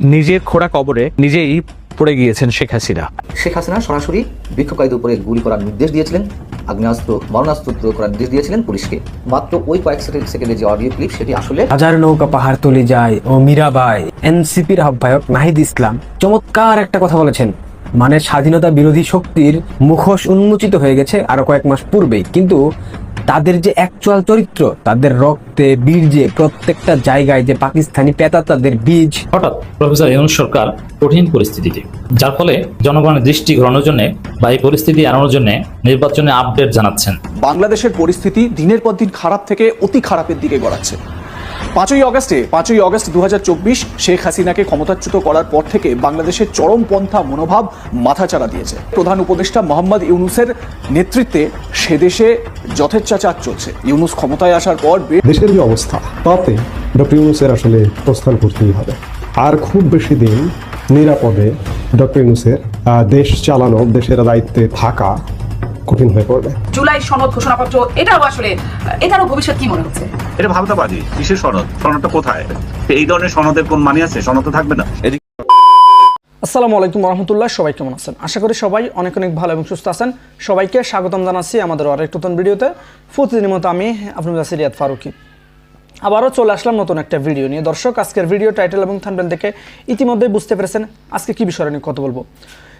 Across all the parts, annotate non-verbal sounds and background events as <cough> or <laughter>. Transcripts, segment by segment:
নিজের খোড়া কবরে নিজেই পড়ে গিয়েছেন শেখ হাসিনা। শেখ হাসিনা সরাসরি বিক্ষোভকারীদের উপরে গুলি করার নির্দেশ দিয়েছিলেন আগ্নেয়াস্ত্র মরণাস্ত্র প্রয়োগ করার নির্দেশ দিয়েছিলেন পুলিশকে। মাত্র ওই কয়েক সেকেন্ড- সেকেন্ডের যে অডিও ক্লিপ সেটি আসলে হাজার নৌকা পাহাড় তলি যায় ও মীরাবাই। এনসিপির আহ্বায়ক নাহিদ ইসলাম চমৎকার একটা কথা বলেছেন। মানে স্বাধীনতা বিরোধী শক্তির মুখোশ উন্মোচিত হয়ে গেছে আরও কয়েক মাস পূর্বেই। কিন্তু তাদের যে অ্যাকচুয়াল চরিত্র তাদের রক্তে বীর্যে প্রত্যেকটা জায়গায় যে পাকিস্তানি পেতা তাদের বীজ। হঠাৎ প্রফেসর ইউনুস সরকার কঠিন পরিস্থিতিতে যার ফলে জনগণের দৃষ্টি ঘোরানোর জন্য বা এই পরিস্থিতি এড়ানোর জন্য নির্বাচনে আপডেট জানাচ্ছেন। বাংলাদেশের পরিস্থিতি দিনের পর দিন খারাপ থেকে অতি খারাপের দিকে গড়াচ্ছে। পাঁচই অগস্টে, পাঁচই অগস্ট দু শেখ হাসিনাকে ক্ষমতাচ্যুত করার পর থেকে বাংলাদেশের চরমপন্থা মনোভাব মাথাচাড়া দিয়েছে। প্রধান উপদেষ্টা মোহাম্মদ ইউনুসের নেতৃত্বে সে দেশে যথেচ্ছাচার চলছে। ইউনুস ক্ষমতায় আসার পর দেশের যে অবস্থা, তাতে ডক্টর ইউনুসের আসলে প্রস্থান করতেই হবে। আর খুব বেশি দিন নিরাপদে ডক্টর ইউনুসের দেশ চালানো, দেশের দায়িত্বে থাকা কঠিন হয়ে পড়বে। জুলাই সনদ ঘোষণাপত্র এটাও আসলে এটারও ভবিষ্যৎ কি মনে হচ্ছে? এটা ভাবতাবাজি কিসের সনদ? সনদটা কোথায়? এই ধরনের সনদের কোন মানে আছে? সনদ তো থাকবে না। আসসালামু আলাইকুম রহমতুল্লাহ সবাই কেমন আছেন? আশা করি সবাই অনেক অনেক ভালো এবং সুস্থ আছেন। সবাইকে স্বাগতম জানাচ্ছি আমাদের আরেক নতুন ভিডিওতে। প্রতিদিনের মতো আমি আপনার কাছে রিয়াদ ফারুকি। আবারও চলে আসলাম নতুন একটা ভিডিও নিয়ে। দর্শক আজকের ভিডিও টাইটেল এবং থাম্বনেল দেখে ইতিমধ্যেই বুঝতে পেরেছেন আজকে কি বিষয় নিয়ে কথা বলব।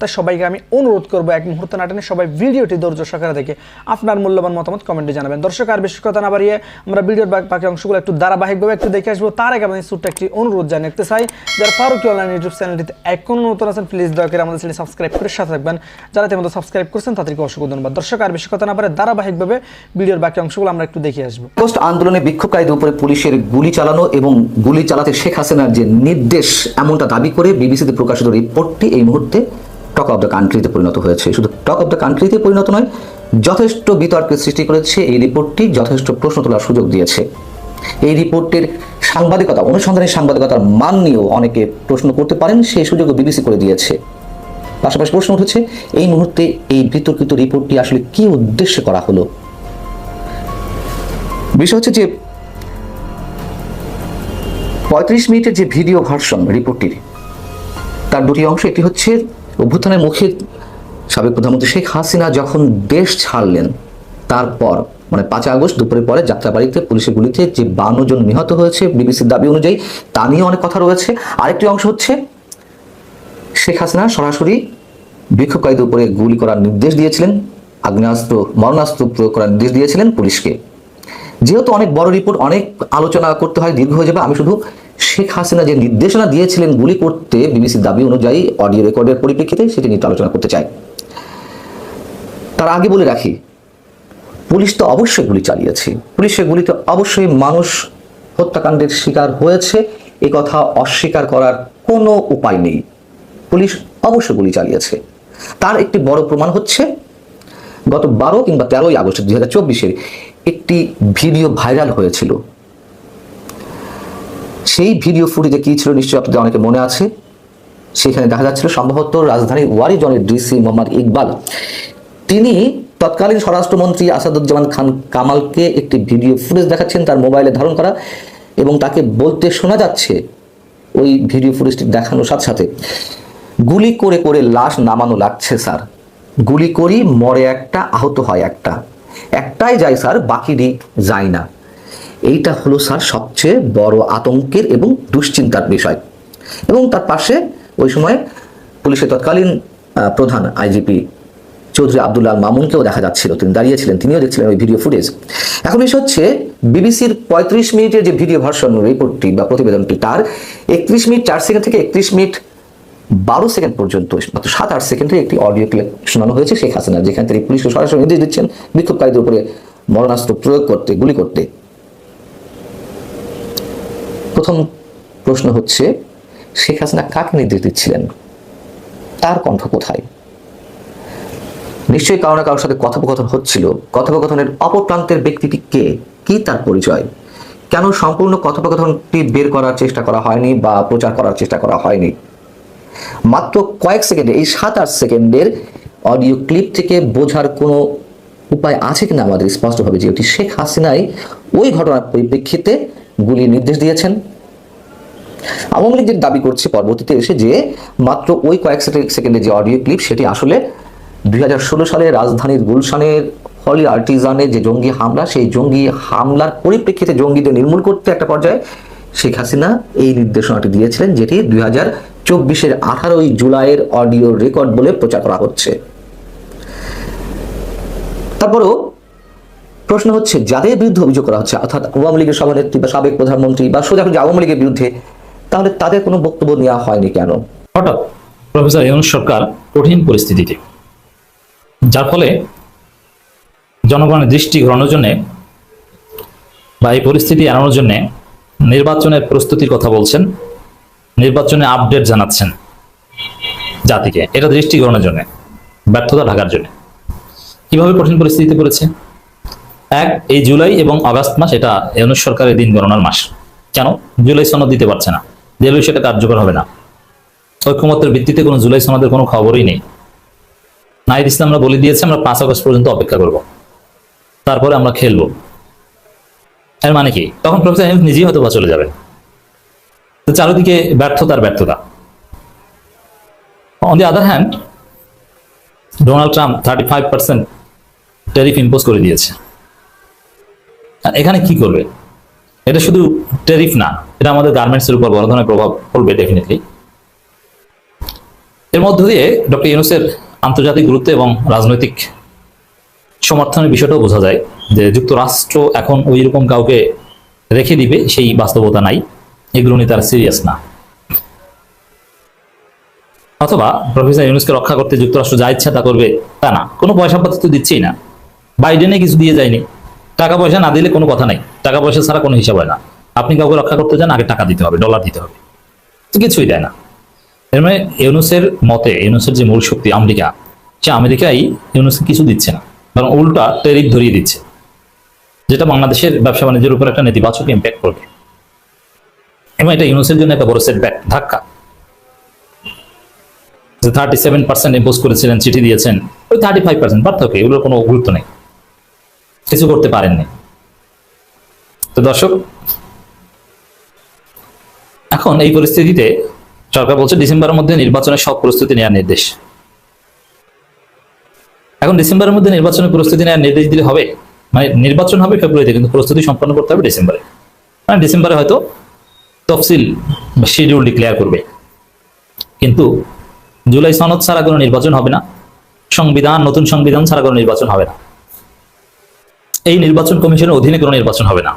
তাই সবাইকে আমি অনুরোধ করব এক মুহূর্ত নাটনে সবাই ভিডিওটি ধৈর্য সহকারে দেখে আপনার মূল্যবান মতামত কমেন্টে জানাবেন। দর্শক, আর বেশি কথা না বাড়িয়ে আমরা ভিডিওর বাকি অংশগুলো একটু ধারাবাহিকভাবে একটু দেখে আসব। তার আগে আমাদের ছোট্ট একটি অনুরোধ জানিয়ে রাখতে চাই যারা ফারুকি অনলাইন ইউটিউব চ্যানেলটিতে এখনও নতুন আছেন প্লিজ দয়া করে আমাদের চ্যানেল সাবস্ক্রাইব করে সাথে থাকবেন। যারা তেমন সাবস্ক্রাইব করছেন, তাদেরকে অসংখ্য ধন্যবাদ। দর্শক, আর বেশি কথা না পারে ধারাবাহিকভাবে ভিডিওর বাকি অংশগুলো আমরা একটু দেখে আসব। আগস্ট আন্দোলনে বিক্ষোভকারীদের উপরে পুলিশের গুলি চালানো এবং গুলি চালাতে শেখ হাসিনার যে নির্দেশ, এমনটা দাবি করে বিবিসিতে প্রকাশিত রিপোর্টটি এই মুহূর্তে টক অফ দ্য কান্ট্রিতে পরিণত হয়েছে। শুধু টক অফ দ্য কান্ট্রিতে পরিণত নয়, যথেষ্ট বিতর্কের সৃষ্টি করেছে এই রিপোর্টটি, যথেষ্ট প্রশ্ন তোলার সুযোগ দিয়েছে। এই রিপোর্টের সাংবাদিকতা, অনুসন্ধানী সাংবাদিকতার মান নিয়েও অনেকে প্রশ্ন করতে পারেন সেই সুযোগও বিবিসি করে দিয়েছে। পাশাপাশি প্রশ্ন উঠেছে, এই মুহূর্তে এই বিতর্কিত রিপোর্টটি আসলে কি উদ্দেশ্যে করা হলো? বিষয় হচ্ছে যে, পঁয়ত্রিশ মিনিটের যে ভিডিও ভার্সন রিপোর্টটির, তার দুটি অংশ, একটি হচ্ছে অভ্যুত্থানের মুখে সাবেক প্রধানমন্ত্রী শেখ হাসিনা যখন দেশ ছাড়লেন, তারপর মানে পাঁচ আগস্ট দুপুরের পরে যাত্রাবাড়িতে পুলিশের গুলিতে যে বান্ন জন নিহত হয়েছে বিবিসির দাবি অনুযায়ী, তা নিয়ে অনেক কথা রয়েছে। আরেকটি অংশ হচ্ছে, শেখ হাসিনা সরাসরি বিক্ষোভকারীদের উপরে গুলি করার নির্দেশ দিয়েছিলেন, আগ্নেয়াস্ত্র, মরণাস্ত্র প্রয়োগ করার নির্দেশ দিয়েছিলেন পুলিশকে। যেহেতু অনেক বড় রিপোর্ট অনেক আলোচনা করতে হয়, দীর্ঘ হয়ে যাবে। আমি শুধু শেখ হাসিনা যে নির্দেশনা দিয়েছিলেন গুলি করতে বিবিসির দাবি অনুযায়ী অডিও রেকর্ডের পরিপ্রেক্ষিতে সেটি নিয়ে আলোচনা করতে চাই। তার আগে বলে রাখি, পুলিশ তো অবশ্যই গুলি চালিয়েছে। পুলিশের গুলিতে অবশ্যই মানুষ হত্যাকাণ্ডের শিকার হয়েছে। এ কথা অস্বীকার করার কোনো উপায় নেই। পুলিশ অবশ্যই গুলি চালিয়েছে। তার একটি বড় প্রমাণ হচ্ছে, গত বারো কিংবা তেরোই আগস্ট দুই হাজার চব্বিশের একটি ভিডিও ভাইরাল হয়েছিল। সেই ভিডিও ফুটেজে কি ছিল নিশ্চয়ই আপনাদের অনেকে মনে আছে। সেখানে দেখা যাচ্ছিল সম্ভবত রাজধানীর ওয়ারিজনের ডিসি মোহাম্মদ ইকবাল। তিনি তৎকালীন স্বরাষ্ট্রমন্ত্রী আসাদুজ্জামান খান কামালকে একটি ভিডিও ফুটেজ দেখাচ্ছেন, তার মোবাইলে ধারণ করা এবং তাকে বলতে শোনা যাচ্ছে ওই ভিডিও ফুটেজটি দেখানোর সাথে সাথে। গুলি করে করে লাশ নামানো লাগছে, স্যার। গুলি করি মরে একটা, আহত হয় একটা। একটাই যায়, স্যার, বাকিটি যায় না। এইটা হলো, স্যার, সবচেয়ে বড় আতঙ্কের এবং দুশ্চিন্তার বিষয়। এবং তার পাশে ওই সময় পুলিশের তৎকালীন প্রধান আইজিপি চৌধুরী আব্দুল্লাহ মামুনকেও দেখা যাচ্ছিল। তিনি দাঁড়িয়েছিলেন, তিনিও দেখছিলেন ওই ভিডিও ফুটেজ। এখন বিষয় হচ্ছে, বিবিসির পঁয়ত্রিশ মিনিটের যে ভিডিও ভার্সন রিপোর্টটি বা প্রতিবেদনটি, তার একত্রিশ মিনিট, চার সেকেন্ড থেকে একত্রিশ মিনিট বারো সেকেন্ড পর্যন্ত, মাত্র সাত আট সেকেন্ডে একটি অডিও ক্লিপ শোনানো হয়েছে শেখ হাসিনা যেখানে তিনি পুলিশকে সরাসরি নির্দেশ দিচ্ছেন বিক্ষোভকারীদের উপরে মরণাস্ত্র প্রয়োগ করতে, গুলি করতে। প্রথম প্রশ্ন হচ্ছে, শেখ হাসিনা কাকে নির্দেশ দিচ্ছিলেন? তার কণ্ঠ কোথায়? নিশ্চয়ই কারও না কারোর সাথে কথোপকথন হচ্ছিল। কথোপকথনের অপর প্রান্তের ব্যক্তিটি কে? কি তার পরিচয়? কেন সম্পূর্ণ কথোপকথনটি বের করার চেষ্টা করা হয়নি বা প্রচার করার চেষ্টা করা হয়নি? মাত্র কয়েক সেকেন্ডে, এই সাত আট সেকেন্ডের অডিও ক্লিপ থেকে বোঝার কোনো উপায় আছে কিনা আমাদের স্পষ্টভাবে যে ওটি শেখ হাসিনাই ওই ঘটনার পরিপ্রেক্ষিতে গুলির নির্দেশ দিয়েছেন। আওয়ামী লীগ দাবি করছে পরবর্তীতে এসে যে মাত্র ওই কয়েক সেকেন্ডের যে অডিও ক্লিপ সেটি আসলে দুই হাজার ষোলো সালে রাজধানীর গুলশানের হলি আর্টিজানের যে জঙ্গি হামলা, সেই জঙ্গি হামলার পরিপ্রেক্ষিতে জঙ্গিদের নির্মূল করতে একটা পর্যায়ে শেখ হাসিনা এই নির্দেশনাটি দিয়েছিলেন, যেটি দুই হাজার চব্বিশের আঠারোই জুলাইয়ের অডিও রেকর্ড বলে প্রচার করা হচ্ছে। তারপরও প্রশ্ন হচ্ছে, যাদের বিরুদ্ধে অভিযোগ করা হচ্ছে, অর্থাৎ আওয়ামী লীগের সভানেত্রী বা সাবেক প্রধানমন্ত্রী বা সোজা যে আওয়ামী লীগের বিরুদ্ধে, তাহলে তাদের কোনো বক্তব্য নেওয়া হয়নি কেন? হঠাৎ প্রফেসর ইউনুস সরকার কঠিন পরিস্থিতিতে, যার ফলে জনগণের দৃষ্টি ঘোরানোর জন্য বা এই পরিস্থিতি এড়ানোর জন্য নির্বাচনের প্রস্তুতির কথা বলছেন। নির্বাচনে আপডেট জানাচ্ছেন জাতিকে। এটা দৃষ্টি ঘোরানোর জন্য, ব্যর্থতা ঢাকার জন্য। কীভাবে কঠিন পরিস্থিতিতে পড়েছে? এক, এই জুলাই এবং আগস্ট মাস এটা সরকারের দিন গণনার মাস। কেন? জুলাই সনদ দিতে পারছে না। দিলেও সেটা কার্যকর হবে না। ঐক্যমতের ভিত্তিতে কোনো জুলাই সনদের কোনো খবরই নেই। নাহিদ ইসলামরা বলে দিয়েছে, আমরা পাঁচ আগস্ট পর্যন্ত অপেক্ষা করব। তারপরে আমরা খেলব। এর মানে কি? তখন প্রফেসর নিজেই হয়তো বা চলে যাবেন। চারিদিকে ব্যর্থতার ব্যর্থতা। On the other hand Donald Trump thirty five percent tariff impose করে দিয়েছে। এখানে কি করবে? এটা শুধু ট্যারিফ না, এটা আমাদের গার্মেন্টসের উপর বড় ধরনের প্রভাব পড়বে ডেফিনেটলি এর মধ্য দিয়ে ডক্টর ইউনুসের আন্তর্জাতিক গুরুত্ব এবং রাজনৈতিক সমর্থনের বিষয়টাও বোঝা যায় যে যুক্তরাষ্ট্র এখন ওই রকম কাউকে রেখে দিবে, সেই বাস্তবতা নাই। এগুলো নিয়ে তারা সিরিয়াস না। অথবা প্রফেসর ইউনুসকে রক্ষা করতে যুক্তরাষ্ট্র যা ইচ্ছা তা করবে তা না। কোনো পয়সা পাতি তো দিচ্ছেই না। বাইডেনে কিছু দিয়ে যায়নি। টাকা পয়সা না দিলে কোনো কথা নাই। টাকা পয়সা ছাড়া কোনো হিসাব হয় না। আপনি কাউকে রক্ষা করতে চান, আগে টাকা দিতে হবে ডলার দিতে হবে। তো কিছুই দেয় না। এর মানে ইউনুসের মতে, ইউনুসের যে মূল শক্তি আমেরিকা, সে আমেরিকাই ইউনুসকে কিছু দিচ্ছে না। বরং উল্টা টেরিফ ধরিয়ে দিচ্ছে। যেটা বাংলাদেশের ব্যবসা বাণিজ্যের উপর একটা নেতিবাচক ইম্প্যাক্ট করবে। এবং এটা ইউনুসের জন্য একটা বড় সেটব্যাক ধাক্কা। যে থার্টি সেভেন পার্সেন্ট ইম্পোজ করেছিলেন, চিঠি দিয়েছেন, ওই থার্টি ফাইভ পার্সেন্ট পার্থক্য, এগুলোর কোনো গুরুত্ব নেই। কিছু করতে পারেননি। তো দর্শক, এখন এই পরিস্থিতিতে সরকার বলছে ডিসেম্বরের মধ্যে নির্বাচনের সব প্রস্তুতি নেওয়ার নির্দেশ। এখন ডিসেম্বরের মধ্যে নির্বাচনের প্রস্তুতি নেওয়ার নির্দেশ দিলে হবে। মানে নির্বাচন হবে ফেব্রুয়ারিতে, কিন্তু প্রস্তুতি সম্পন্ন করতে হবে ডিসেম্বরে। মানে ডিসেম্বরে হয়তো তফসিল শিডিউল ডিক্লেয়ার করবে। কিন্তু জুলাই সনদ ছাড়া কোনো নির্বাচন হবে না, সংবিধান, নতুন সংবিধান ছাড়া কোনো নির্বাচন হবে না। এই নির্বাচন কমিশনের অধীনে কোনো নির্বাচন হবে না।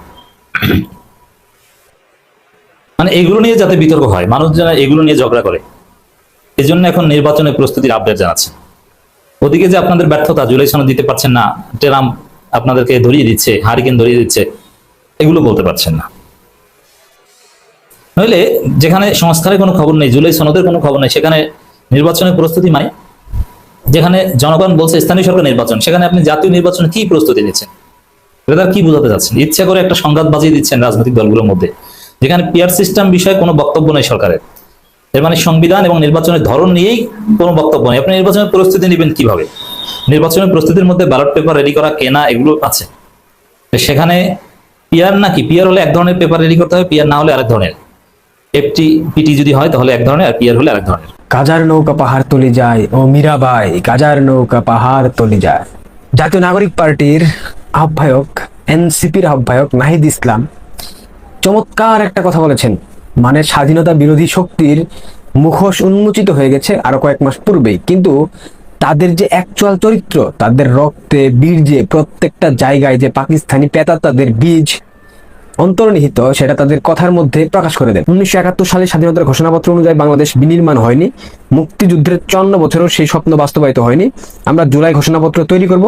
মানে এগুলো নিয়ে যাতে বিতর্ক হয়, মানুষ যেন এগুলো নিয়ে ঝগড়া করে এই জন্য এখন নির্বাচনের প্রস্তুতির আপডেট জানাচ্ছে। ওদিকে যে আপনাদের ব্যর্থতা, জুলাই সনদ দিতে পারছেন না, টেরাম আপনাদেরকে ধরিয়ে দিচ্ছে, হারিকেন ধরিয়ে দিচ্ছে, এগুলো বলতে পারছেন না। নইলে যেখানে সংস্কারের কোনো খবর নেই, জুলাই সনদের কোনো খবর নেই, সেখানে নির্বাচনের প্রস্তুতি মানে যেখানে জনগণ বলছে স্থানীয় সরকার নির্বাচন, সেখানে আপনি জাতীয় নির্বাচনে কি প্রস্তুতি নিচ্ছেন? এটা কি বোঝাতে চাচ্ছেন? ইচ্ছা করে একটা সংঘাত বাজিয়ে দিচ্ছেন রাজনৈতিক দলগুলোর মধ্যে। যেখানে পিয়ার সিস্টেম বিষয়ে কোনো বক্তব্য নেই সরকারের। এর মানে সংবিধান এবং নির্বাচনের ধরন নিয়েই কোনো বক্তব্য নেই। আপনি নির্বাচনের প্রস্তুতি নেবেন কীভাবে? নির্বাচনের প্রস্তুতির মধ্যে ব্যালট পেপার রেডি করা, কেনা, এগুলো আছে। সেখানে পিয়ার নাকি? পিয়ার হলে এক ধরনের পেপার রেডি করতে হবে পিয়ার না হলে আরেক ধরনের। এফটি পিটি যদি হয়, তাহলে এক ধরনের, আর পিয়ার হলে আরেক ধরনের। গাজার নৌকা পাহাড় তলি যায়, ও মীরাবাই গাজার নৌকা পাহাড় তলি যায়। জাতীয় নাগরিক পার্টির আহ্বায়ক এনসিপির আহ্বায়ক নাহিদ ইসলাম চমৎকার একটা কথা বলেছেন। মানে স্বাধীনতা বিরোধী শক্তির মুখোশ উন্মোচিত হয়ে গেছে আরও কয়েক মাস পূর্বেই। কিন্তু তাদের যে অ্যাকচুয়াল চরিত্র, তাদের রক্তে, বীর্যে প্রত্যেকটা জায়গায় যে পাকিস্তানি পেতা তাদের বীজ অন্তর্নিহিত, সেটা তাদের কথার মধ্যে প্রকাশ করে দেন। উনিশশো একাত্তর সালে স্বাধীনতার ঘোষণাপত্র অনুযায়ী বাংলাদেশ বিনির্মাণ হয়নি, মুক্তিযুদ্ধের চন্ন বছরেও সেই স্বপ্ন বাস্তবায়িত হয়নি। আমরা জুলাই ঘোষণাপত্র তৈরি করব,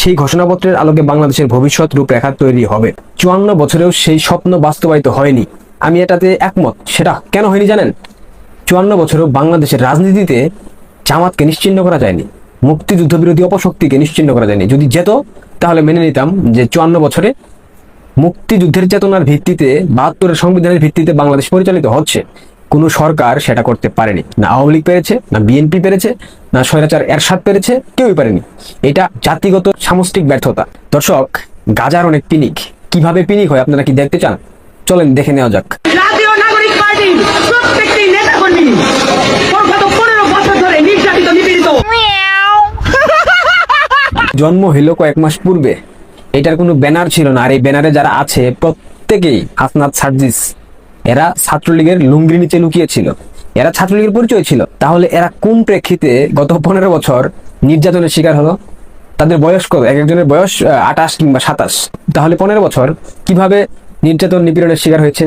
সেই ঘোষণাপত্রের আলোকে বাংলাদেশের ভবিষ্যৎ রূপরেখা তৈরি হবে। চুয়ান্ন বছরেও সেই স্বপ্ন বাস্তবায়িত হয়নি। আমি এটাতে একমত, সেটা কেন হয়নি জানেন? চুয়ান্ন বছরেও বাংলাদেশের রাজনীতিতে জামাতকে নিশ্চিহ্ন করা যায়নি, মুক্তিযুদ্ধ বিরোধী অপশক্তিকে নিশ্চিহ্ন করা যায়নি। যদি যেত, তাহলে মেনে নিতাম যে চুয়ান্ন বছরে মুক্তিযুদ্ধের চেতনার ভিত্তিতে বাহাত্তরের সংবিধানের ভিত্তিতে বাংলাদেশ পরিচালিত হচ্ছে। কোনো সরকার সেটা করতে পারেনি। না আওয়ামী লীগ পেরেছে না বিএনপি পেরেছে না স্বৈরাচার এরশাদ পেরেছে কেউই পারেনি। এটা জাতিগত সামষ্টিক ব্যর্থতা। দর্শক গাজার অনেক পিনিক। কীভাবে পিনিক হয় আপনারা কি দেখতে চান? চলেন দেখে নেওয়া যাক। জাতীয় নাগরিক পার্টির প্রত্যেকটি নেতাকর্মী গত বছর ধরে নির্যাতিত নিপীড়িত। <laughs> জন্ম হইল কয়েক মাস পূর্বে। এটার কোনো ব্যানার ছিল না। আর এই ব্যানারে যারা আছে, প্রত্যেকেই হাসনাত সার্জিস, এরা ছাত্রলীগের লুঙ্গির নিচে লুকিয়েছিল। এরা ছাত্রলীগের পরিচয় ছিল। তাহলে এরা কোন প্রেক্ষিতে গত পনেরো বছর নির্যাতনের শিকার হলো? তাদের বয়স কত? এক একজনের বয়স আঠাশ কিংবা সাতাশ। তাহলে পনেরো বছর কীভাবে নির্যাতন নিপীড়নের শিকার হয়েছে?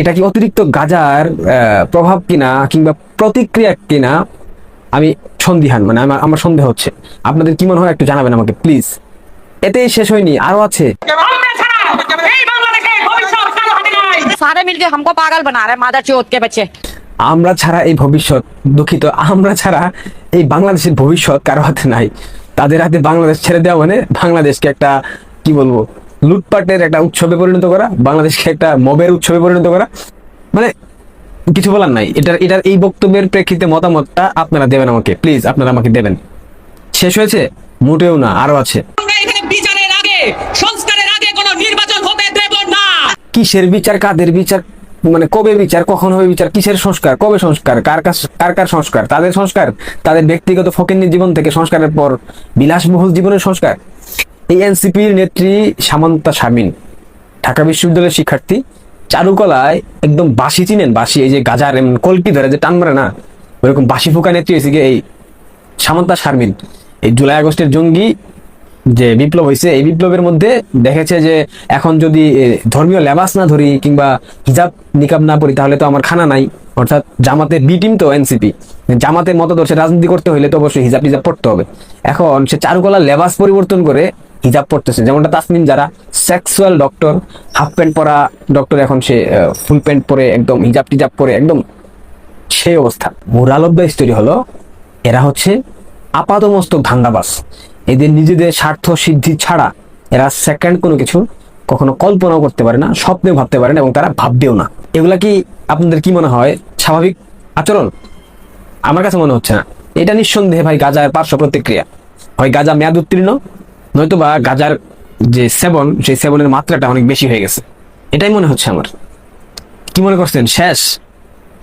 এটা কি অতিরিক্ত গাজার প্রভাব কিনা কিংবা প্রতিক্রিয়া কিনা? আমি সন্দিহান মানে আমার আমার সন্দেহ হচ্ছে। আপনাদের কি মনে হয় একটু জানাবেন আমাকে, প্লিজ। এতেই শেষ হয়নি আরো আছে सारे मिलके हमको पागल बना रहे मादर चौथ के बच्चे আমরা ছাড়া এই ভবিষ্যৎ দুঃখিত আমরা ছাড়া এই বাংলাদেশের ভবিষ্যৎ কারো হাতে নাই তাদের হাতে বাংলাদেশ ছেড়ে দেওয়া মানে বাংলাদেশকে একটা কি বলবো লুটপাটের একটা উৎসবে পরিণত করা বাংলাদেশকে একটা মবের উৎসবে পরিণত করা মানে কিছু বলার নাই এটার এটার এই বক্তব্যের প্রেক্ষিতে মতামতটা আপনারা দেবেন আমাকে প্লিজ আপনারা আমাকে দেবেন শেষ হয়েছে মোটেও না আরো আছে সংস্কারের আগে কোনো নির্বাচন হতে দেব না। কিসের বিচার, কাদের বিচার মানে কবে বিচার, কখন হবে বিচার, কিসের সংস্কার, কবে সংস্কার, কার কার কার সংস্কার, তাদের সংস্কার, তাদের ব্যক্তিগত ফকিন্নি জীবন থেকে সংস্কারের পর বিলাসবহুল জীবনের সংস্কার। এই এনসিপির নেত্রী সামন্তা শামিন, ঢাকা বিশ্ববিদ্যালয়ের শিক্ষার্থী, চারুকলায় একদম বাসি চিনেন বাসি এই যে গাজার এমন কলকি ধরে যে টান মারে না, ওইরকম বাসি ফুকা নেত্রী হয়েছে এই সামন্তা শারমিন। এই জুলাই আগস্টের জঙ্গি যে বিপ্লব হয়েছে এই বিপ্লবের মধ্যে দেখেছে যে এখন যদি ধর্মীয় লেবাস না ধরি কিংবা হিজাব নিকাব না পড়ি, তাহলে তো আমার খানা নাই। অর্থাৎ জামাতের বি টিম তো এনসিপি। জামাতের মতদর্শে রাজনীতি করতে হলে তো অবশ্যই হিজাব টিজাব পড়তে হবে। এখন সে চারুকলা লেবাস পরিবর্তন করে হিজাব পড়তেছে। যেমনটা তাসমিন যারা সেক্সুয়াল ডক্টর হাফ প্যান্ট পরা ডক্টর এখন সে ফুল প্যান্ট পরে একদম হিজাব টিজাব পরে একদম সেই অবস্থা। মোরাল অফ দ্য স্টোরি হলো, এরা হচ্ছে আপাতমস্তক ধান্দাবাস এদের নিজেদের স্বার্থ সিদ্ধি ছাড়া এরা সেকেন্ড কোনো কিছু কখনো কল্পনাও করতে পারে না, স্বপ্নেও ভাবতে পারে না এবং তারা ভাববেও না। এগুলা কি আপনাদের কি মনে হয়? স্বাভাবিক আচরণ? আমার কাছে মনে হচ্ছে না। এটা নিঃসন্দেহে ভাই গাজার পার্শ্ব প্রতিক্রিয়া। হয় গাজা মেয়াদ উত্তীর্ণ নয়তো বা গাজার যে সেবন, সেই সেবনের মাত্রাটা অনেক বেশি হয়ে গেছে। এটাই মনে হচ্ছে আমার। কি মনে করছেন? শেষ?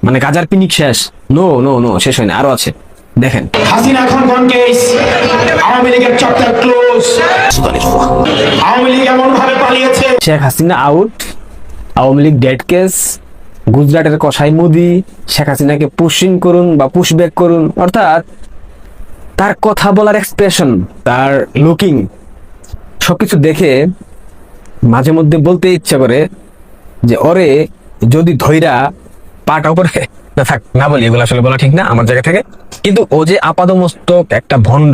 মানে গাজার পিনিক শেষ? নো নো নো শেষ হয়নি, আরও আছে। দেখেন। হাসিনা কোন কেস আওয়ামী লীগের চ্যাপ্টার ক্লোজ আওয়ামী লীগ এমন ভাবে পালিয়েছে। Sheikh Hasina out Awami League dead case গুজরাটের কসাই মোদি শেখ হাসিনাকে পুশিং করুন বা পুশব্যাক করুন অর্থাৎ তার কথা বলার এক্সপ্রেশন তার লুকিং সবকিছু দেখে মাঝে মধ্যে বলতে ইচ্ছা করে যে ওরে যদি ধৈরা পাটা উপরে না, থাক, না বলি, এগুলো আসলে বলা ঠিক না, আমার জায়গা থেকে। কিন্তু ও যে আপাদমস্তক, একটা ভণ্ড,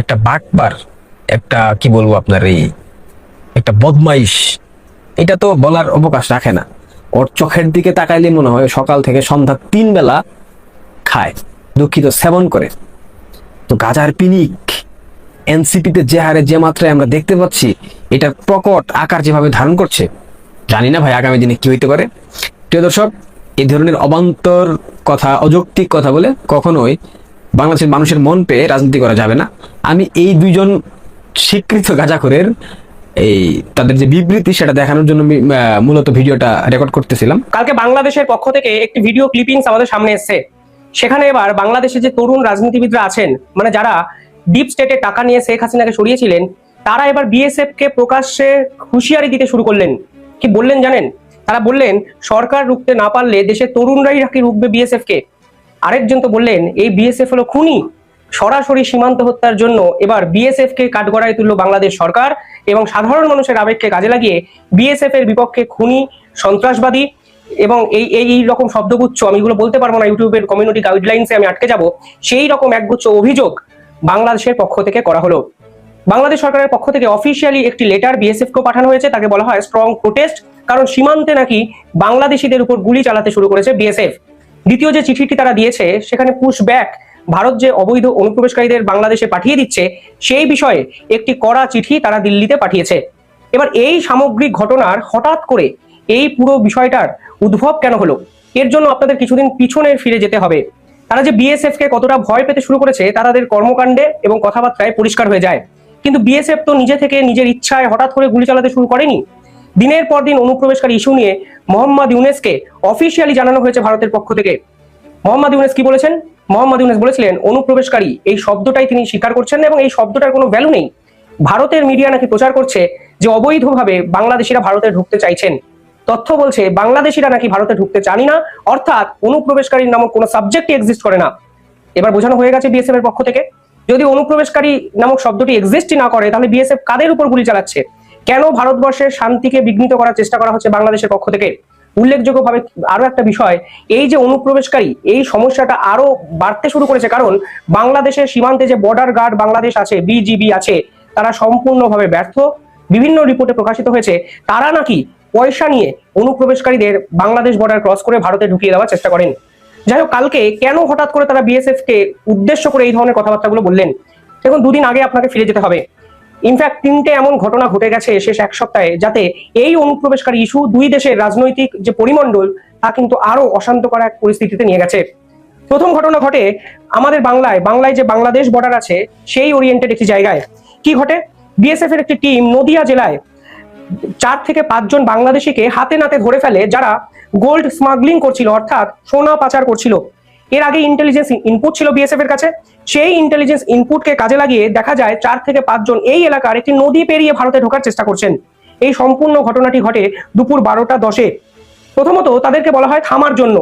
একটা বাটবার একটা, কি বলব আপনার এই, একটা বদমাইশ, এটা তো বলার অবকাশ রাখে না। ওর চোখের দিকে তাকাইলে মনে হয় সকাল থেকে সন্ধ্যা তিন বেলা খায়, দুঃখিত, সেবন করে। তো গাজার পিনিক, এনসিপিতে যে হারে যে মাত্রায় আমরা দেখতে পাচ্ছি এটা প্রকট আকার যেভাবে ধারণ করছে, জানি না ভাই আগামী দিনে কি হইতে পারে। প্রিয় দর্শক এই ধরনের অবান্তর কথা, অযৌক্তিক কথা বলে কখনোই বাংলাদেশের মানুষের মন পেয়ে রাজনীতি করা যাবে না। আমি এই দুইজন স্বীকৃত গাজাখরের এই তাদের যে বিবৃতি, সেটা দেখানোর জন্য মূলত ভিডিওটা রেকর্ড করতেছিলাম। কালকে বাংলাদেশের পক্ষ থেকে একটি ভিডিও ক্লিপিংস আমাদের সামনে এসেছে। সেখানে এবার বাংলাদেশে যে তরুণ রাজনীতিবিদরা আছেন মানে যারা ডিপ স্টেটে টাকা নিয়ে শেখ হাসিনাকে সরিয়েছিলেন, তারা এবার বিএসএফ কে প্রকাশ্যে হুঁশিয়ারি দিতে শুরু করলেন। কি বললেন জানেন? তারা বললেন, সরকার রুখতে না পারলে দেশের তরুণরাই নাকি রুখবে বিএসএফ কে। আরেকজন তো বললেন, এই বিএসএফ হলো খুনি। সরাসরি সীমান্ত হত্যার জন্য এবার বিএসএফ কে কাঠগড়ায় তুলল বাংলাদেশ সরকার এবং সাধারণ মানুষের আবেগকে কাজে লাগিয়ে বিএসএফ এর বিপক্ষে খুনি, সন্ত্রাসবাদী এবং এই এই রকম শব্দগুচ্ছ, আমি এগুলো বলতে পারব না ইউটিউবের কমিউনিটি গাইডলাইন্সে আমি আটকে যাব, সেই রকম একগুচ্ছ অভিযোগ বাংলাদেশের পক্ষ থেকে করা হলো। বাংলাদেশ সরকারের পক্ষ থেকে অফিসিয়ালি একটি লেটার বিএসএফ কে পাঠানো হয়েছে। তাকে বলা হয় স্ট্রং প্রোটেস্ট কারণ সীমান্তে নাকি বাংলাদেশিদের উপর গুলি চালাতে শুরু করেছে বিএসএফ দ্বিতীয় যে চিঠিটি তারা দিয়েছে, সেখানে পুশ ব্যাক ভারত যে অবৈধ অনুপ্রবেশকারীদের বাংলাদেশে পাঠিয়ে দিচ্ছে, সেই বিষয়ে একটি কড়া চিঠি তারা দিল্লিতে পাঠিয়েছে। এবার এই সামগ্রিক ঘটনার হঠাৎ করে এই পুরো বিষয়টার উদ্ভব কেন হলো? এর জন্য আপনাদের কিছুদিন পিছনে ফিরে যেতে হবে। তারা যে বিএসএফ কে কতটা ভয় পেতে শুরু করেছে তাদের কর্মকাণ্ডে এবং কথাবার্তায় পরিষ্কার হয়ে যায়। কিন্তু বিএসএফ তো নিজে থেকে নিজের ইচ্ছায় হঠাৎ করে গুলি চালাতে শুরু করেনি। দিনের পর দিন অনুপ্রবেশকারী ইস্যু নিয়ে মোহাম্মদ ইউনেসকে অফিসিয়ালি জানানো হয়েছে ভারতের পক্ষ থেকে। মোহাম্মদ ইউনেস কি বলেছেন? মোহাম্মদ ইউনেস বলেছিলেন, অনুপ্রবেশকারী এই শব্দটাই তিনি স্বীকার করছেন এবং এই শব্দটার কোনো ভ্যালু নেই। ভারতের মিডিয়া নাকি প্রচার করছে যে অবৈধভাবে বাংলাদেশিরা ভারতে ঢুকতে চাইছেন। তথ্য বলছে, বাংলাদেশিরা নাকি ভারতে ঢুকতে জানি না, অর্থাৎ অনুপ্রবেশকারীর নামক কোনো সাবজেক্টই এক্সিস্ট করে না। এবার বোঝানো হয়ে গেছে বিএসএফ এর পক্ষ থেকে। যদি অনুপ্রবেশকারী নামক শব্দটি এক্সিস্টই না করে, তাহলে বিএসএফ কাদের উপর গুলি চালাচ্ছে? কেন ভারতবর্ষের শান্তিকে বিঘ্নিত করার চেষ্টা করা হচ্ছে বাংলাদেশের পক্ষ থেকে? উল্লেখযোগ্যভাবে আরও একটা বিষয়, এই যে অনুপ্রবেশকারী, এই সমস্যাটা আরও বাড়তে শুরু করেছে কারণ বাংলাদেশের সীমান্তে যে বর্ডার গার্ড বাংলাদেশ আছে বিজিবি আছে, তারা সম্পূর্ণভাবে ব্যর্থ। বিভিন্ন রিপোর্টে প্রকাশিত হয়েছে, তারা নাকি পয়সা নিয়ে অনুপ্রবেশকারীদের বাংলাদেশ বর্ডার ক্রস করে ভারতে ঢুকিয়ে দেওয়ার চেষ্টা করেন। যাই হোক, কালকে কেন হঠাৎ করে তারা বিএসএফ কে উদ্দেশ্য করে এই ধরনের কথাবার্তাগুলো বললেন? দেখুন, দুদিন আগে আপনাকে ফিরে যেতে হবে। ইনফ্যাক্ট তিনটে এমন ঘটনা ঘটে গেছে শেষ এক সপ্তাহে, যাতে এই অনুপ্রবেশকারী ইস্যু দুই দেশের রাজনৈতিক যে পরিমণ্ডল, তা কিন্তু আরও অশান্ত করা এক পরিস্থিতিতে নিয়ে গেছে। প্রথম ঘটনা ঘটে আমাদের বাংলায় বাংলায় যে বাংলাদেশ বর্ডার আছে, সেই ওরিয়েন্টেড একটি জায়গায়। কি ঘটে? বিএসএফ এর একটি টিম নদিয়া জেলায় চার থেকে পাঁচজন বাংলাদেশিকে হাতে নাতে ধরে ফেলে, যারা গোল্ড স্মাগলিং করছিল, অর্থাৎ সোনা পাচার করছিল। এর আগে ইন্টেলিজেন্স ইনপুট ছিল বিএসএফ এর কাছে। সেই ইন্টেলিজেন্স ইনপুটকে কাজে লাগিয়ে দেখা যায় চার থেকে পাঁচজন এই এলাকার একটি নদী পেরিয়ে ভারতে ঢোকার চেষ্টা করছেন। এই সম্পূর্ণ ঘটনাটি ঘটে দুপুর বারোটা দশে। প্রথমত তাদেরকে বলা হয় থামার জন্য।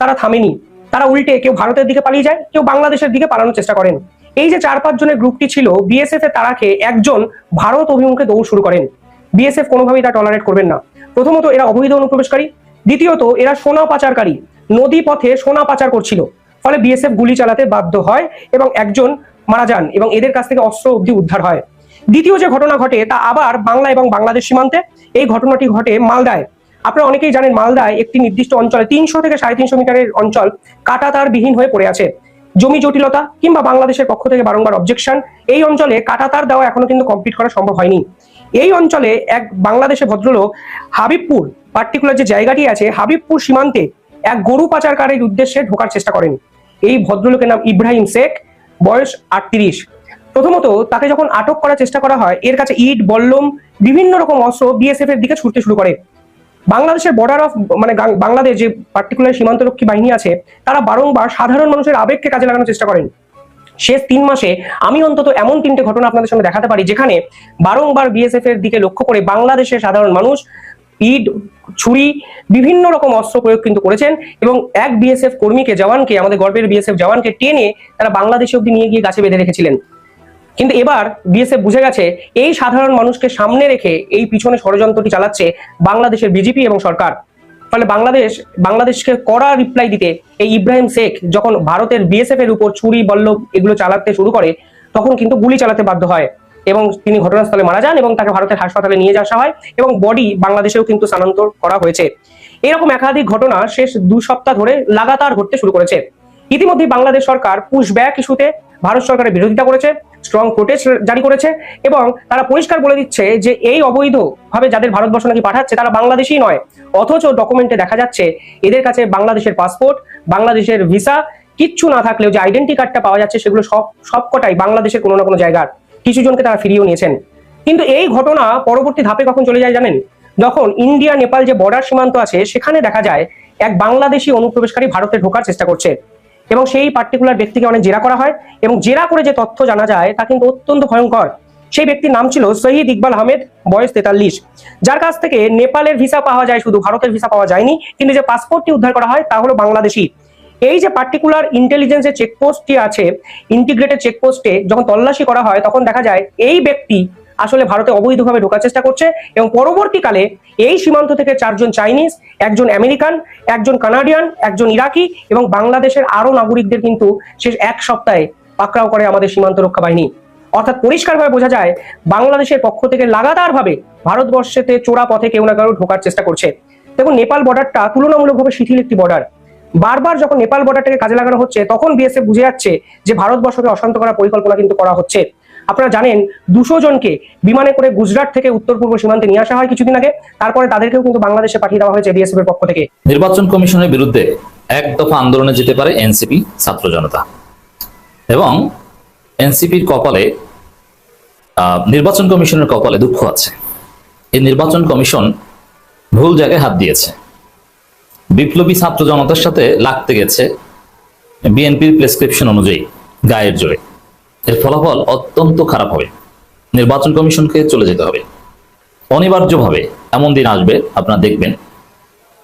তারা থামেনি। তারা উল্টে কেউ ভারতের দিকে পালিয়ে যায়, কেউ বাংলাদেশের দিকে পালানোর চেষ্টা করেন। এই যে চার পাঁচ জনের গ্রুপটি ছিল বিএসএফ এর তারা খেয়ে একজন ভারত অভিমুখে দৌড় শুরু করেন। বিএসএফ কোনোভাবেই তা টলারেট করবেন না। প্রথমত এরা অবৈধ অনুপ্রবেশকারী। দ্বিতীয়ত, এরা সোনা পাচারকারী। নদী পথে সোনা পাচার করছিল। ফলে বিএসএফ গুলি চালাতে বাধ্য হয় এবং একজন মারা যান এবং এদের কাছ থেকে অস্ত্র অব্দি উদ্ধার হয়। দ্বিতীয় যে ঘটনা ঘটে, তা আবার বাংলা এবং বাংলাদেশ সীমান্তে। এই ঘটনাটি ঘটে মালদায়। আপনারা অনেকেই জানেন, মালদায় একটি নির্দিষ্ট অঞ্চলে তিনশো থেকে সাড়ে তিনশো মিটারের অঞ্চল কাটাতার বিহীন হয়ে পড়ে আছে। জমি জটিলতা কিংবা বাংলাদেশের পক্ষ থেকে বারংবার অবজেকশন এই অঞ্চলে কাটাতার দেওয়া এখনও কিন্তু কমপ্লিট করা সম্ভব হয়নি। এই অঞ্চলে এক বাংলাদেশের ভদ্রলোক হাবিবপুর পার্টিকুলার যে জায়গাটি আছে হাবিবপুর সীমান্তে এক গরু পাচারকারীর উদ্দেশ্যে ঢোকার চেষ্টা করেন। এই ভদ্রলোকের নাম ইব্রাহিম শেখ, বয়স আটত্রিশ। প্রথমত তাকে যখন আটক করার চেষ্টা করা হয়, এর কাছে ইট, বল্লম, বিভিন্ন রকম অস্ত্র বিএসএফ এর দিকে ছুটতে শুরু করে। বাংলাদেশের বর্ডার অফ মানে বাংলাদেশ যে পার্টিকুলার সীমান্তরক্ষী বাহিনী আছে, তারা বারংবার সাধারণ মানুষের আবেগকে কাজে লাগানোর চেষ্টা করেন। শেষ তিন মাসে আমি অন্তত এমন তিনটে ঘটনা আপনাদের সামনে দেখাতে পারি, যেখানে বারংবার বিএসএফ এর দিকে লক্ষ্য করে বাংলাদেশের সাধারণ মানুষ ইট, ছুরি, বিভিন্ন রকম অস্ত্র প্রয়োগ কিন্তু করেছেন এবং এক বিএসএফ কর্মীকে, জওয়ানকে, আমাদের গর্বের বিএসএফ জওয়ানকে টেনে তারা বাংলাদেশে অব্দি নিয়ে গিয়ে গাছে বেঁধে রেখেছিলেন। কিন্তু এবার বিএসএফ বুঝে গেছে এই সাধারণ মানুষকে সামনে রেখে এই পিছনে ষড়যন্ত্রটি চালাচ্ছে বাংলাদেশের বিজেপি এবং সরকার। ফলে বাংলাদেশ, বাংলাদেশকে কড়া রিপ্লাই দিতে এই ইব্রাহিম শেখ যখন ভারতের বিএসএফ এর উপর ছুরি বল্লভ এগুলো চালাতে শুরু করে, তখন কিন্তু গুলি চালাতে বাধ্য হয়। এবং তিনি ঘটনাস্থলে মারা যান এবং তাকে ভারতের হাসপাতালে নিয়ে যাওয়া হয় এবং বডি বাংলাদেশেও কিন্তু স্থানান্তর করা হয়েছে। এরকম একাধিক ঘটনা শেষ দু সপ্তাহ ধরে লাগাতার ঘটতে শুরু করেছে। ইতিমধ্যে বাংলাদেশ সরকার পুশ ব্যাক ইস্যুতে ভারত সরকারের বিরোধিতা করেছে স্ট্রং প্রোটেস্ট জারি করেছে এবং তারা পরিষ্কার বলে দিচ্ছে যে এই অবৈধ ভাবে যাদের ভারতবর্ষ নাকি পাঠাচ্ছে তারা বাংলাদেশই নয়, অথচ ডকুমেন্টে দেখা যাচ্ছে এদের কাছে বাংলাদেশের পাসপোর্ট বাংলাদেশের ভিসা কিচ্ছু না থাকলেও যে আইডেন্টি কার্ডটা পাওয়া যাচ্ছে সেগুলো সব, সবকটাই বাংলাদেশের কোনো না কোনো জায়গার। কিছু জনকে তারা ফিরিয়েও নিয়েছেন। কিন্তু এই ঘটনা পরবর্তী ধাপে কখন চলে যায় জানেন? যখন ইন্ডিয়া, নেপাল যে বর্ডার সীমান্ত আছে, সেখানে দেখা যায় এক বাংলাদেশি অনুপ্রবেশকারী ভারতে ঢোকার চেষ্টা করছে। এবং সেই পার্টিকুলার ব্যক্তিকে অনেক জেরা করা হয় এবং জেরা করে যে তথ্য জানা যায়, তা কিন্তু অত্যন্ত ভয়ঙ্কর। সেই ব্যক্তির নাম ছিল শহীদ ইকবাল আহমেদ, বয়স তেতাল্লিশ। যার কাছ থেকে নেপালের ভিসা পাওয়া যায়, শুধু ভারতের ভিসা পাওয়া যায়নি, কিন্তু যে পাসপোর্টটি উদ্ধার করা হয়, তা হলো বাংলাদেশি। এই যে পার্টিকুলার ইন্টেলিজেন্সের চেকপোস্টটি আছে ইন্টিগ্রেটেড চেকপোস্টে যখন তল্লাশি করা হয়, তখন দেখা যায় এই ব্যক্তি আসলে ভারতে অবৈধভাবে ঢোকার চেষ্টা করছে এবং পরবর্তীকালে এই সীমান্ত থেকে চারজন চাইনিজ, একজন আমেরিকান, একজন কানাডিয়ান, একজন ইরাকি এবং বাংলাদেশের আরও নাগরিকদের কিন্তু শেষ এক সপ্তাহে পাকড়াও করে আমাদের সীমান্ত রক্ষা বাহিনী অর্থাৎ পরিষ্কারভাবে বোঝা যায়, বাংলাদেশের পক্ষ থেকে লাগাতারভাবে ভারতবর্ষেতে চোরা পথে কেউ না কেউ ঢোকার চেষ্টা করছে। দেখুন, নেপাল বর্ডারটা তুলনামূলকভাবে শিথিল একটি বর্ডার বারবার যখন নেপাল বর্ডারটাকে কাজে লাগানো হচ্ছে, তখন বিএসএফ বুঝে যাচ্ছে যে ভারতবর্ষকে অশান্ত করার পরিকল্পনা কিন্তু করা হচ্ছে। আপনারা জানেন, দুশো জনকে বিমানে করে গুজরাট থেকে উত্তর পূর্ব সীমান্তে নিয়ে আসা হয় কিছুদিন আগে। তারপরে তাদেরকেও কিন্তু বাংলাদেশে পাঠিয়ে দেওয়া হয়েছে বিএসএফ এর পক্ষ থেকে। নির্বাচন কমিশনের বিরুদ্ধে এক দফা আন্দোলনে যেতে পারে এনসিপি ছাত্র জনতা। এবং এনসিপির কপালে নির্বাচন কমিশনের কপালে দুঃখ আছে। এই নির্বাচন কমিশন ভুল জায়গায় হাত দিয়েছে। বিপ্লবী ছাত্র জনতার সাথে লাগতে গেছে বিএনপির প্রেসক্রিপশন অনুযায়ী, গায়ের জোরে। এর ফলাফল অত্যন্ত খারাপ হবে। নির্বাচন কমিশনকে চলে যেতে হবে। অনিবার্যভাবে এমন দিন আসবে, আপনারা দেখবেন,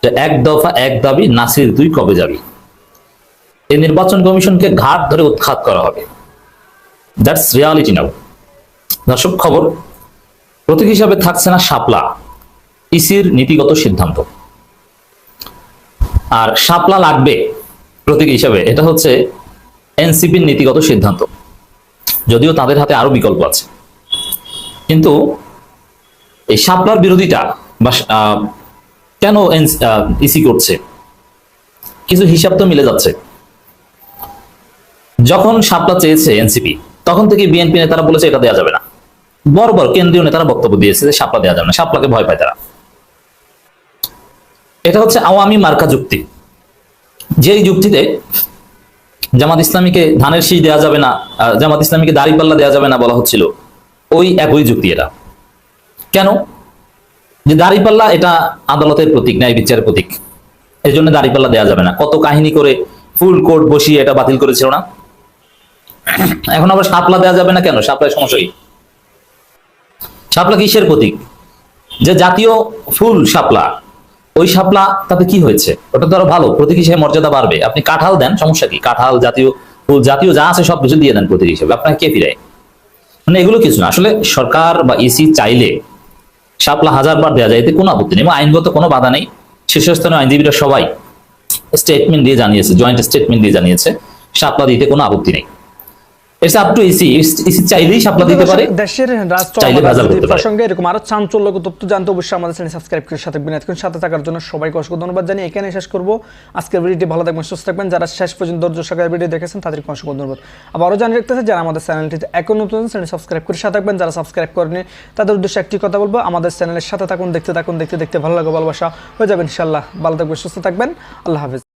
যে এক দফা এক দাবি, নাসির দুই কবে যাবি? এই নির্বাচন কমিশনকে ঘাট ধরে উৎখাত করা হবে। দ্যাটস রিয়ালিটি নাও দর্শক, খবর, প্রতীক হিসাবে থাকছে না শাপলা, ইসির নীতিগত সিদ্ধান্ত। আর শাপলা লাগবে প্রতীক হিসাবে, এটা হচ্ছে এনসিপির নীতিগত সিদ্ধান্ত। যদিও তাদের হাতে আরও বিকল্প আছে। কিন্তু এই শাপলার বিরোধিতা বা কেন ইসি করছে? কিছু হিসাব তো মিলে যাচ্ছে। যখন শাপলা চেয়েছে এনসিপি, তখন থেকে বিএনপি নেতারা বলেছে এটা দেওয়া যাবে না। বরাবর কেন্দ্রীয় নেতারা বক্তব্য দিয়েছে যে শাপলা দেওয়া যাবে না, শাপলাকে ভয় পায় তারা। এটা হচ্ছে আওয়ামী মার্কা যুক্তি। যেই যুক্তিতে জামাত ইসলামীকে ধানের শীষ দেওয়া যাবে না জামাত ইসলামীকে দাড়িপাল্লা দেওয়া যাবে না বলা হচ্ছিল, ওই একই যুক্তি এটা। কেন? যে দাড়িপাল্লা এটা আদালতের প্রতীক, ন্যায় বিচারের প্রতীক। এই জন্য দাড়িপাল্লা দেওয়া যাবে না। কত কাহিনী করে ফুল কোর্ট বসিয়ে এটা বাতিল করেছিল না? এখন আবার সাপলা দেওয়া যাবে না কেন? শাপলার সমস্যা কি? শাপলা কিসের প্রতীক? যে জাতীয় ফুল শাপলা ওই শাপলা, তাতে কি হয়েছে? ওটা তো আরও ভালো, প্রতীক হিসেবে মর্যাদা বাড়বে। আপনি কাঁঠাল দেন, সমস্যা কি? কাঁঠাল জাতীয়, ফুল জাতীয় যা আছে সব কিছু দিয়ে দেন প্রতীক হিসেবে। আপনাকে কে ফিরায়? মানে এগুলো কিছু না। আসলে সরকার বা ইসি চাইলে শাপলা হাজার বার দেওয়া যায়, এতে কোনো আপত্তি নেই। আইনগত কোনো বাধা নেই। শীর্ষস্থানীয় আইনজীবীরা সবাই স্টেটমেন্ট দিয়ে জানিয়েছে জয়েন্ট স্টেটমেন্ট দিয়ে জানিয়েছে, শাপলা দিতে কোনো আপত্তি নেই। It's up to EC EC চাইলেই শাপলা দিতে পারে। দেশের চাইলে ভেজাল করতে পারে। প্রসঙ্গে এরকম আরও চাঞ্চল্যকর তথ্য জানতে অবশ্যই আমাদের চ্যানেল সাবস্ক্রাইব করে সাথে বিনাত করুন সাথে থাকার জন্য সবাইকে অসংখ্য ধন্যবাদ জানিয়ে এখানে শেষ করব। আজকের ভিডিওটি ভালো থাকবেন সুস্থ থাকবেন। যারা শেষ পর্যন্ত ধৈর্য সহকারে ভিডিও দেখেছেন তাদেরকে অসংখ্য ধন্যবাদ। আবারও জানিয়ে যারা আমাদের চ্যানেলটিতে এখন নতুন চ্যানেল সাবস্ক্রাইব করে সাথে থাকবেন। যারা সাবস্ক্রাইব করেনি তাদের উদ্দেশ্যে একটি কথা বলব আমাদের চ্যানেলের সাথে থাকুন দেখতে থাকুন দেখতে দেখতে ভালো লাগে ভালোবাসা হয়ে যাবে ইনশাল্লাহ ভালো থাকবেন সুস্থ থাকবেন। আল্লাহ হাফিজ।